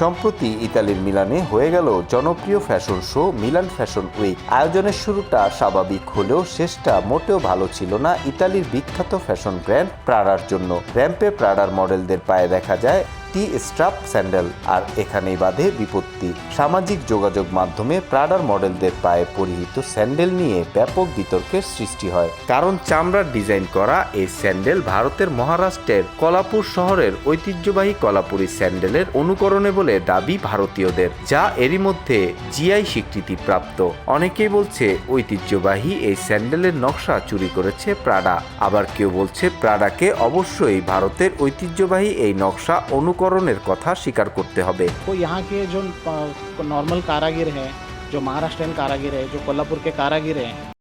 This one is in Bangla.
সম্প্রতি ইতালির মিলানে হয়ে গেল জনপ্রিয় fashion show Milan fashion week. আয়োজনের শুরুটা স্বাভাবিক হলেও শেষটা মোটেও ভালো ছিল না ইতালির বিখ্যাত ফ্যাশন ব্র্যান্ড প্রাডার জন্য। র্যাম্পে প্রাডার মডেলদের পায়ে দেখা যায় টি স্ট্রাপ স্যান্ডেল আর এখানেই বাধে বিপত্তি। সামাজিক যোগাযোগ মাধ্যমে প্রাডার মডেলদের পায়ে পরিহিত স্যান্ডেল নিয়ে ব্যাপক বিতর্কের সৃষ্টি হয়। কারণ চামড়ার ডিজাইন করা এই স্যান্ডেল ভারতের মহারাষ্ট্রের কলাপুর শহরের ঐতিহ্যবাহী কলাপুরী স্যান্ডেলের অনুকরণে বলে দাবি ভারতীয়দের, যা এরই মধ্যে জিআই স্বীকৃতি প্রাপ্ত। অনেকেই বলছে ঐতিহ্যবাহী এই স্যান্ডেলের নকশা চুরি করেছে প্রাডা। আবার কেউ বলছে প্রাডাকে অবশ্যই ভারতের ঐতিহ্যবাহী এই নকশা অনুকরণের কথা স্বীকার করতে হবে तो यहाँ के जो नॉर्मल कारागिर हैं जो महाराष्ट्रियन कारागिर है जो कोल्हापुर के कारागिर हैं